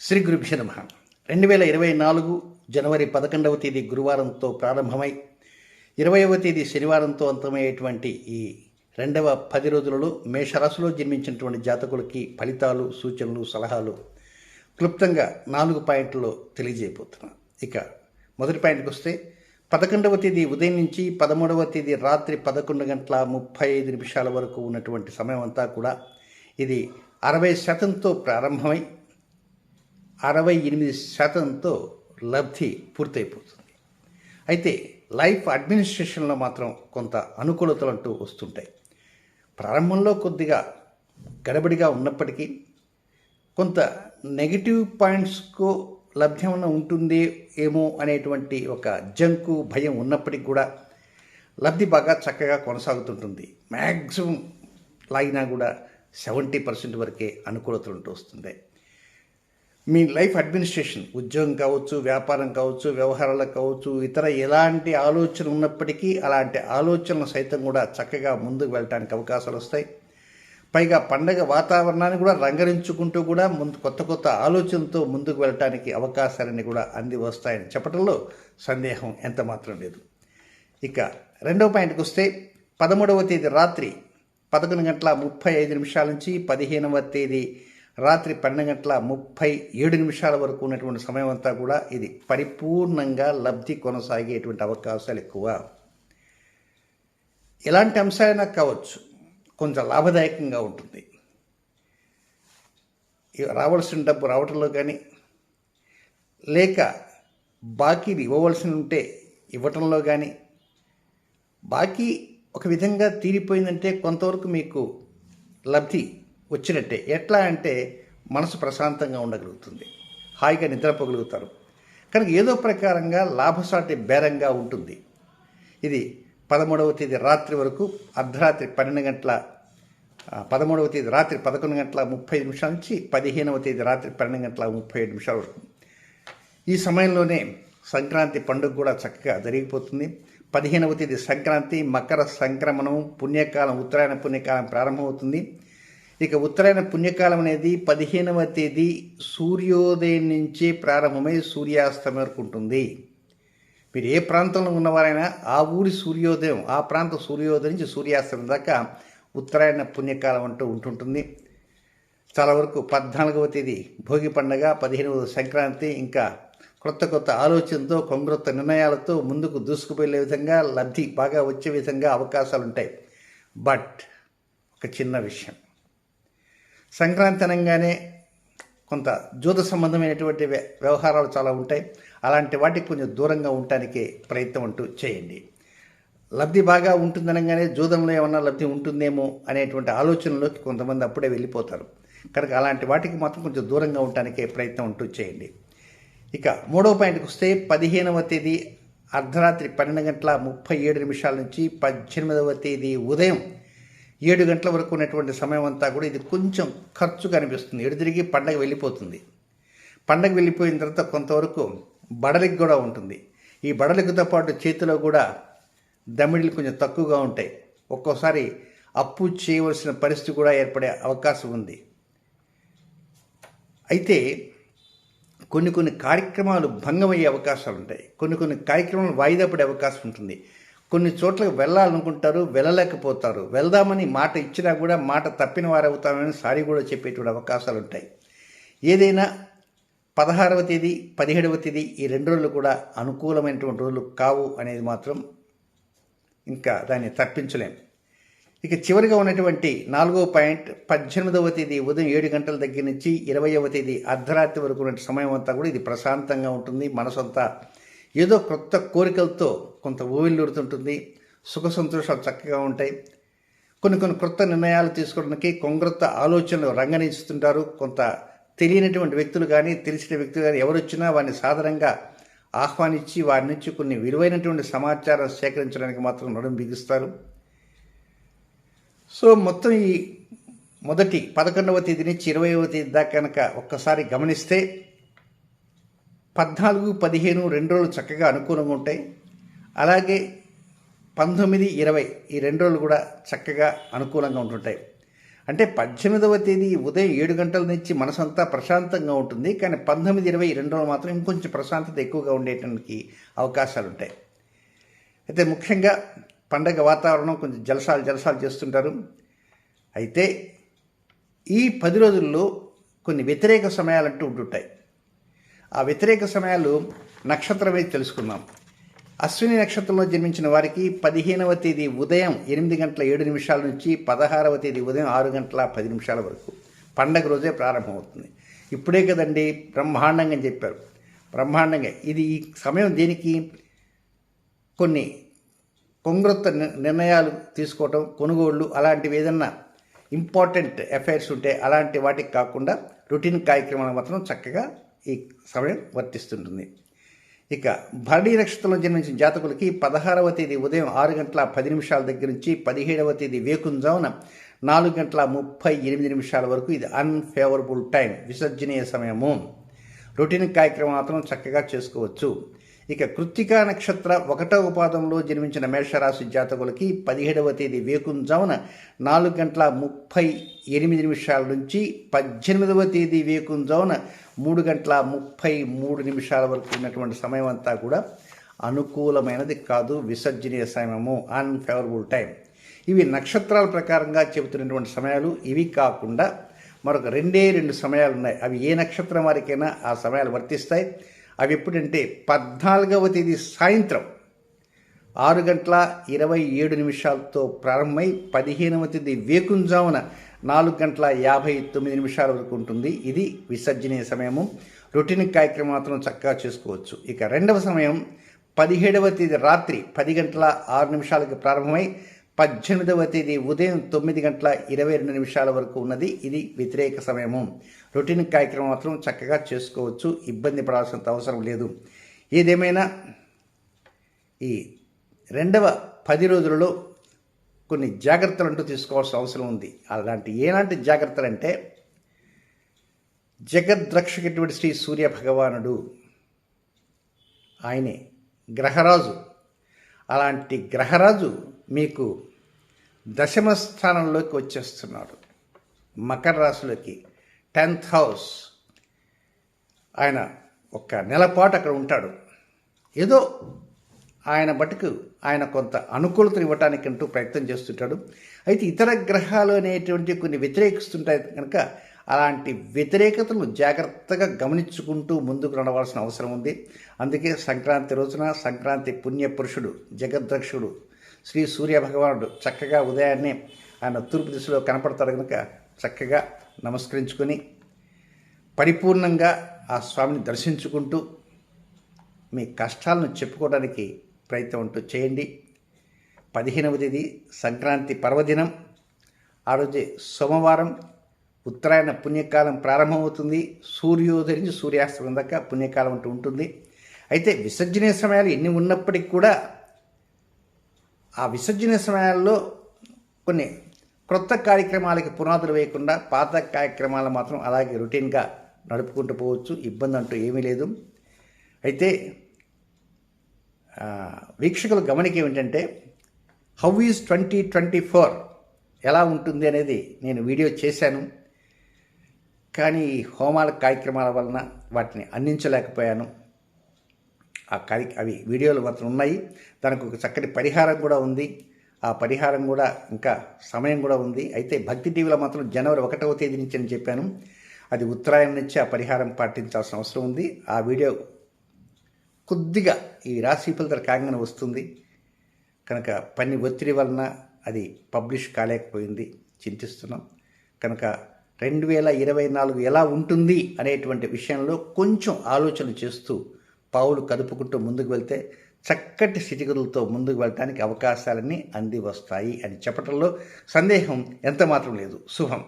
శ్రీ గురుభ్య నమ. రెండు వేల ఇరవై నాలుగు జనవరి పదకొండవ తేదీ గురువారంతో ప్రారంభమై ఇరవైవ తేదీ శనివారంతో అంతమయ్యేటువంటి ఈ రెండవ పది రోజులలో మేషరాశిలో జన్మించినటువంటి జాతకులకి ఫలితాలు సూచనలు సలహాలు క్లుప్తంగా నాలుగు పాయింట్లలో తెలియజేయబోతున్నాను ఇక మొదటి పాయింట్కి వస్తే పదకొండవ తేదీ ఉదయం నుంచి పదమూడవ తేదీ రాత్రి పదకొండు గంటల ముప్పై ఐదు నిమిషాల వరకు ఉన్నటువంటి సమయం అంతా కూడా ఇది అరవై శాతంతో ప్రారంభమై అరవై ఎనిమిది శాతంతో లబ్ధి పూర్తయిపోతుంది. అయితే లైఫ్ అడ్మినిస్ట్రేషన్లో మాత్రం కొంత అనుకూలతలు అంటూ వస్తుంటాయి. ప్రారంభంలో కొద్దిగా గడబడిగా ఉన్నప్పటికీ కొంత నెగిటివ్ పాయింట్స్కు లభ్యమన ఉంటుంది ఏమో అనేటువంటి ఒక జంకు భయం ఉన్నప్పటికీ కూడా లబ్ధి బాగా చక్కగా కొనసాగుతుంటుంది. మ్యాక్సిమం లాగినా కూడా సెవెంటీ పర్సెంట్ వరకే అనుకూలతలు ఉంటూ వస్తుంది మీ లైఫ్ అడ్మినిస్ట్రేషన్ ఉద్యోగం కావచ్చు వ్యాపారం కావచ్చు వ్యవహారాలకు కావచ్చు ఇతర ఎలాంటి ఆలోచన ఉన్నప్పటికీ అలాంటి ఆలోచనలు సైతం కూడా చక్కగా ముందుకు వెళ్ళటానికి అవకాశాలు వస్తాయి. పైగా పండగ వాతావరణాన్ని కూడా రంగరించుకుంటూ కూడా ముందు కొత్త కొత్త ఆలోచనతో ముందుకు వెళ్ళటానికి అవకాశాలన్నీ కూడా అంది వస్తాయని చెప్పడంలో సందేహం ఎంత మాత్రం లేదు. ఇక రెండవ పాయింట్కి వస్తే పదమూడవ తేదీ రాత్రి పదకొండు గంటల ముప్పై ఐదు నిమిషాల నుంచి పదిహేనవ తేదీ రాత్రి పన్నెండు గంటల ముప్పై ఏడు నిమిషాల వరకు ఉన్నటువంటి సమయం అంతా కూడా ఇది పరిపూర్ణంగా లబ్ధి కొనసాగేటువంటి అవకాశాలు ఎక్కువ. ఎలాంటి అంశాలైనా కావచ్చు. కొంచెం లాభదాయకంగా ఉంటుంది. రావాల్సిన డబ్బు రావటంలో కానీ లేక బాకీలు ఇవ్వవలసి ఉంటే ఇవ్వటంలో కానీ బాకీ ఒక విధంగా తీరిపోయిందంటే కొంతవరకు మీకు లబ్ధి వచ్చినట్టే. ఎట్లా అంటే మనసు ప్రశాంతంగా ఉండగలుగుతుంది. హాయిగా నిద్రపోగలుగుతారు. కనుక ఏదో ప్రకారంగా లాభసాటి బేరంగా ఉంటుంది. ఇది పదమూడవ తేదీ రాత్రి వరకు అర్ధరాత్రి పన్నెండు గంటల పదమూడవ తేదీ రాత్రి పదకొండు గంటల ముప్పై నిమిషాల నుంచి పదిహేనవ తేదీ రాత్రి పన్నెండు గంటల ముప్పై ఏడు నిమిషాల వరకు. ఈ సమయంలోనే సంక్రాంతి పండుగ కూడా చక్కగా జరిగిపోతుంది. పదిహేనవ తేదీ సంక్రాంతి మకర సంక్రమణం పుణ్యకాలం ఉత్తరాయణ పుణ్యకాలం ప్రారంభమవుతుంది. ఇక ఉత్తరాయణ పుణ్యకాలం అనేది పదిహేనవ తేదీ సూర్యోదయం నుంచి ప్రారంభమై సూర్యాస్తమయం వరకు ఉంటుంది. మీరు ఏ ప్రాంతంలో ఉన్నవారైనా ఆ ఊరి సూర్యోదయం ఆ ప్రాంత సూర్యోదయం నుంచి సూర్యాస్తమయం దాకా ఉత్తరాయణ పుణ్యకాలం అంటూ ఉంటుంటుంది. చాలా వరకు పద్నాలుగవ తేదీ భోగి పండగ పదిహేనవ సంక్రాంతి ఇంకా కొత్త కొత్త ఆలోచనతో కొంగ్రొత్త నిర్ణయాలతో ముందుకు దూసుకుపోయే విధంగా లబ్ధి బాగా వచ్చే విధంగా అవకాశాలు ఉంటాయి. బట్ ఒక చిన్న విషయం. సంక్రాంతి అనగానే కొంత జూత సంబంధమైనటువంటి వ్యవహారాలు చాలా ఉంటాయి. అలాంటి వాటికి కొంచెం దూరంగా ఉండటానికి ప్రయత్నం అంటూ చేయండి. లబ్ధి బాగా ఉంటుందనగానే జూదంలో ఏమన్నా లబ్ధి ఉంటుందేమో అనేటువంటి ఆలోచనలోకి కొంతమంది అప్పుడే వెళ్ళిపోతారు. కనుక అలాంటి వాటికి మాత్రం కొంచెం దూరంగా ఉండటానికి ప్రయత్నం అంటూ చేయండి. ఇక మూడవ పాయింట్కి వస్తే పదిహేనవ తేదీ అర్ధరాత్రి పన్నెండు గంటల ముప్పై ఏడు నిమిషాల నుంచి పద్దెనిమిదవ తేదీ ఉదయం ఏడు గంటల వరకు ఉన్నటువంటి సమయం అంతా కూడా ఇది కొంచెం ఖర్చు కనిపిస్తుంది ఎడు తిరిగి పండగ వెళ్ళిపోతుంది. పండగ వెళ్ళిపోయిన తర్వాత కొంతవరకు బడలికి కూడా ఉంటుంది. ఈ బడలికతో పాటు చేతిలో కూడా దమిడిలు కొంచెం తక్కువగా ఉంటాయి. ఒక్కోసారి అప్పు చేయవలసిన పరిస్థితి కూడా ఏర్పడే అవకాశం ఉంది. అయితే కొన్ని కొన్ని కార్యక్రమాలు భంగమయ్యే అవకాశాలు ఉంటాయి. కొన్ని కొన్ని కార్యక్రమాలు వాయిదా పడే అవకాశం ఉంటుంది. కొన్ని చోట్లకు వెళ్ళాలనుకుంటారు వెళ్ళలేకపోతారు. వెళ్దామని మాట ఇచ్చినా కూడా మాట తప్పిన వారవుతామని సారీ కూడా చెప్పేటువంటి అవకాశాలు ఉంటాయి ఏదైనా పదహారవ తేదీ పదిహేడవ తేదీ ఈ రెండు రోజులు కూడా అనుకూలమైనటువంటి రోజులు కావు అనేది మాత్రం ఇంకా దాన్ని తప్పించలేం. ఇక చివరిగా ఉన్నటువంటి నాలుగో పాయింట్ పద్దెనిమిదవ తేదీ ఉదయం ఏడు గంటల దగ్గర నుంచి ఇరవైవ తేదీ అర్ధరాత్రి వరకు ఉన్న సమయం అంతా కూడా ఇది ప్రశాంతంగా ఉంటుంది. మనసంతా ఏదో క్రొత్త కోరికలతో కొంత ఊవిల్లుడుతుంటుంది సుఖ సంతోషాలు చక్కగా ఉంటాయి. కొన్ని కొన్ని కొత్త నిర్ణయాలు తీసుకోవడానికి కొంగ్రొత్త ఆలోచనలు రంగనిస్తుంటారు కొంత తెలియనటువంటి వ్యక్తులు కానీ తెలిసిన వ్యక్తులు కానీ ఎవరు వచ్చినా వారిని సాధారణంగా ఆహ్వానించి వారి నుంచి కొన్ని విలువైనటువంటి సమాచారం సేకరించడానికి మాత్రం నడుం బిగిస్తారు. సో మొత్తం ఈ మొదటి పదకొండవ తేదీ నుంచి ఇరవైవ తేదీ దాకా కనుక ఒక్కసారి గమనిస్తే పద్నాలుగు పదిహేను రెండు రోజులు చక్కగా అనుకూలంగా ఉంటాయి. అలాగే పంతొమ్మిది ఇరవై ఈ రెండు రోజులు కూడా చక్కగా అనుకూలంగా ఉంటుంటాయి. అంటే పద్దెనిమిదవ తేదీ ఉదయం ఏడు గంటల నుంచి మనసంతా ప్రశాంతంగా ఉంటుంది. కానీ పంతొమ్మిది ఇరవై రెండు రోజులు మాత్రం ఇంకొంచెం ప్రశాంతత ఎక్కువగా ఉండేటానికి అవకాశాలు ఉంటాయి. అయితే ముఖ్యంగా పండగ వాతావరణం కొంచెం జలసాలు జలసాలు చేస్తుంటారు. అయితే ఈ పది రోజుల్లో కొన్ని వ్యతిరేక సమయాలు అంటూ ఉంటుంటాయి. ఆ వ్యతిరేక సమయాలు నక్షత్రమే తెలుసుకుందాం. అశ్విని నక్షత్రంలో జన్మించిన వారికి పదిహేనవ తేదీ ఉదయం ఎనిమిది గంటల ఏడు నిమిషాల నుంచి పదహారవ తేదీ ఉదయం ఆరు గంటల పది నిమిషాల వరకు. పండగ రోజే ప్రారంభమవుతుంది ఇప్పుడే కదండి బ్రహ్మాండంగా చెప్పారు. బ్రహ్మాండంగా ఇది ఈ సమయం దేనికి కొన్ని కొంగ్రొత్త ని- నిర్ణయాలు తీసుకోవటం కొనుగోళ్ళు అలాంటివి ఏదన్నా ఇంపార్టెంట్ అఫైర్స్ ఉంటే అలాంటి వాటికి కాకుండా రొటీన్ కార్యక్రమాలు మాత్రం చక్కగా ఈ సమయం వర్తిస్తుంటుంది. ఇక భరణీ నక్షత్రంలో జన్మించిన జాతకులకి పదహారవ తేదీ ఉదయం ఆరు గంటల పది నిమిషాల దగ్గర నుంచి పదిహేడవ తేదీ వేకుంజామున నాలుగు గంటల ముప్పై ఎనిమిది నిమిషాల వరకు ఇది అన్ఫేవరబుల్ టైం విసర్జనీయ సమయము. రొటీన్ కార్యక్రమం మాత్రం చక్కగా చేసుకోవచ్చు. ఇక కృత్తికా నక్షత్ర ఒకటవ పాదంలో జన్మించిన మేషరాశి జాతకులకి పదిహేడవ తేదీ వేకుంజామున నాలుగు గంటల ముప్పై ఎనిమిది నిమిషాల నుంచి పద్దెనిమిదవ తేదీ వేకుంజామున మూడు గంటల ముప్పై మూడు నిమిషాల వరకు ఉన్నటువంటి సమయం అంతా కూడా అనుకూలమైనది కాదు విసర్జనీయ సమయము అన్ఫేవరబుల్ టైం ఇవి నక్షత్రాల ప్రకారంగా చెబుతున్నటువంటి సమయాలు. ఇవి కాకుండా మరొక రెండే రెండు సమయాలు ఉన్నాయి. అవి ఏ నక్షత్రం వారికైనా ఆ సమయాలు వర్తిస్తాయి. అవి ఎప్పుడంటే పద్నాలుగవ తేదీ సాయంత్రం ఆరు గంటల ఇరవై ఏడు నిమిషాలతో ప్రారంభమై పదిహేనవ తేదీ వేకుంజామున నాలుగు గంటల యాభై తొమ్మిది నిమిషాల వరకు ఉంటుంది. ఇది విసర్జనీయ సమయము. రొటీన్ కార్యక్రమం మాత్రం చక్కగా చేసుకోవచ్చు. ఇక రెండవ సమయం పదిహేడవ తేదీ రాత్రి పది గంటల ఆరు నిమిషాలకు ప్రారంభమై పద్దెనిమిదవ తేదీ ఉదయం తొమ్మిది గంటల ఇరవై రెండు నిమిషాల వరకు ఉన్నది. ఇది వ్యతిరేక సమయము. రొటీన్ కార్యక్రమం మాత్రం చక్కగా చేసుకోవచ్చు. ఇబ్బంది పడాల్సినంత అవసరం లేదు. ఏదేమైనా ఈ రెండవ పది రోజులలో కొన్ని జాగ్రత్తలు అంటూ తీసుకోవాల్సిన అవసరం ఉంది. అలాంటి ఏలాంటి జాగ్రత్తలు అంటే జగద్రక్షకటువంటి శ్రీ సూర్య భగవానుడు ఆయనే గ్రహరాజు. అలాంటి గ్రహరాజు మీకు దశమ స్థానంలోకి వచ్చేస్తున్నాడు. మకర రాశిలోకి టెన్త్ హౌస్. ఆయన ఒక నెలపాటు అక్కడ ఉంటాడు. ఏదో ఆయన బట్టుకు ఆయన కొంత అనుకూలతను ఇవ్వటానికంటూ ప్రయత్నం చేస్తుంటాడు. అయితే ఇతర గ్రహాలు అనేటువంటి కొన్ని వ్యతిరేకిస్తుంటాయి కనుక అలాంటి వ్యతిరేకతను జాగ్రత్తగా గమనించుకుంటూ ముందుకు నడవాల్సిన అవసరం ఉంది. అందుకే సంక్రాంతి రోజున సంక్రాంతి పుణ్య పురుషుడు జగద్రక్షుడు శ్రీ సూర్య భగవానుడు చక్కగా ఉదయాన్నే ఆయన తూర్పు దిశలో కనపడతాడు కనుక చక్కగా నమస్కరించుకొని పరిపూర్ణంగా ఆ స్వామిని దర్శించుకుంటూ మీ కష్టాలను చెప్పుకోవడానికి ప్రయత్నం అంటూ చేయండి. పదిహేనవ తేదీ సంక్రాంతి పర్వదినం. ఆ రోజే సోమవారం ఉత్తరాయణ పుణ్యకాలం ప్రారంభమవుతుంది. సూర్యోదయం నుంచి సూర్యాస్తమయం దాకా పుణ్యకాలం అంటూ ఉంటుంది. అయితే విసర్జనీయ సమయాలు ఎన్ని ఉన్నప్పటికీ కూడా ఆ విసర్జన సమయాల్లో కొన్ని క్రొత్త కార్యక్రమాలకి పునాదులు వేయకుండా పాత కార్యక్రమాలు మాత్రం అలాగే రొటీన్గా నడుపుకుంటూ పోవచ్చు. ఇబ్బంది అంటూ ఏమీ లేదు. అయితే వీక్షకుల గమనిక ఏమిటంటే how is twenty twenty four? ఎలా ఉంటుంది అనేది నేను వీడియో చేశాను. కానీ ఈ హోమాల కార్యక్రమాల వలన వాటిని అందించలేకపోయాను. ఆ కార్య అవి వీడియోలు మాత్రం ఉన్నాయి. దానికి ఒక చక్కటి పరిహారం కూడా ఉంది. ఆ పరిహారం కూడా ఇంకా సమయం కూడా ఉంది. అయితే భక్తి టీవీలో మాత్రం జనవరి ఒకటవ తేదీ నుంచి అని చెప్పాను. అది ఉత్తరాయణం నుంచి ఆ పరిహారం పాటించాల్సిన అవసరం ఉంది. ఆ వీడియో కొద్దిగా ఈ రాశి ఫలితాలు కాగానే వస్తుంది. కనుక పని ఒత్తిడి వలన అది పబ్లిష్ కాలేకపోయింది. చింతిస్తున్నాం. కనుక రెండు వేల ఇరవై నాలుగు ఎలా ఉంటుంది అనేటువంటి విషయంలో కొంచెం ఆలోచన చేస్తూ పావులు కదుపుకుంటూ ముందుకు వెళ్తే చక్కటి స్థితిగతులతో ముందుకు వెళ్ళటానికి అవకాశాలన్నీ అంది వస్తాయి అని చెప్పడంలో సందేహం ఎంతమాత్రం లేదు. శుభం.